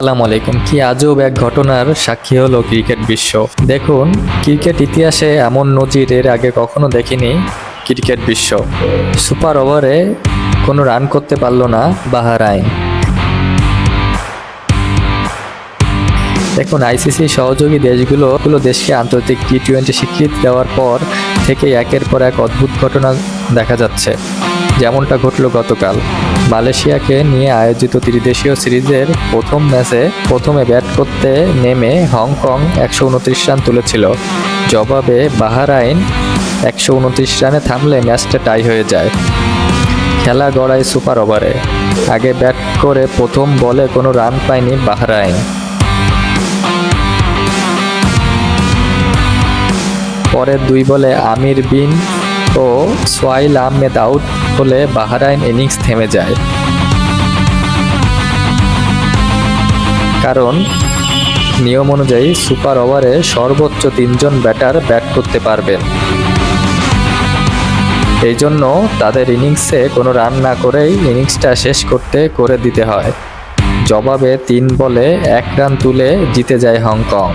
আসসালামু আলাইকুম। কি আজব এক ঘটনার সাক্ষী হলো ক্রিকেট বিশ্ব। দেখুন, ক্রিকেট ইতিহাসে এমন নজির এর আগে কখনো দেখিনি ক্রিকেট বিশ্ব। সুপার ওভারে কোনো রান করতে পারল না বাহারাইন। দেখুন, আইসিসি সহযোগী দেশগুলো গুলো দেশকে আন্তর্জাতিক টি টোয়েন্টি স্বীকৃতি দেওয়ার পর থেকে একের পর এক অদ্ভুত ঘটনা দেখা যাচ্ছে। যেমনটা ঘটল গতকাল। মালয়েশিয়াকে নিয়ে আয়োজিত ত্রিদেশীয় সিরিজের প্রথম ম্যাচে প্রথমে ব্যাট করতে নেমে হংকং একশো উনত্রিশ রান তুলেছিল। জবাবে বাহারাইন একশো উনত্রিশ রানে থামলে ম্যাচটা টাই হয়ে যায়। খেলা গড়ায় সুপার ওভারে। আগে ব্যাট করে প্রথম বলে কোনো রান পায়নি বাহরাইন। পরের দুই বলে আমির বিন ও সোয়াইল আহমেদ আউট হলে বাহারাইন ইনিংস থেমে যায়। কারণ নিয়ম অনুযায়ী সুপার ওভারে সর্বোচ্চ তিনজন ব্যাটার ব্যাট করতে পারবেন। এই জন্য তাদের ইনিংসে কোনো রান না করেই ইনিংসটা শেষ করতে করে দিতে হয়। জবাবে তিন বলে এক রান তুলে জিতে যায় হংকং।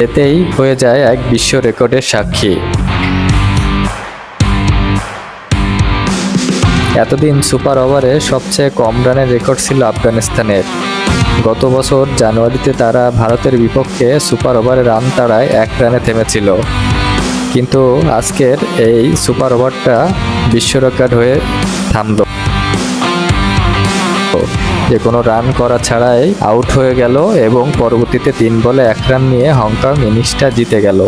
এতেই হয়ে যায় এক বিশ্ব রেকর্ডের সাক্ষী। এতদিন সুপার ওভারে সবচেয়ে কম রানের রেকর্ড ছিল আফগানিস্তানের। গত বছর জানুয়ারিতে তারা ভারতের বিপক্ষে সুপার ওভারে রান তাড়ায় এক রানে থেমেছিল। কিন্তু আজকের এই সুপার ওভারটা বিশ্ব রেকর্ড হয়ে থামল। যে কোনো রান করা ছাড়াই আউট হয়ে গেল এবং পরবর্তীতে তিন বলে এক রান নিয়ে হংকং ইনিংসটা জিতে গেল।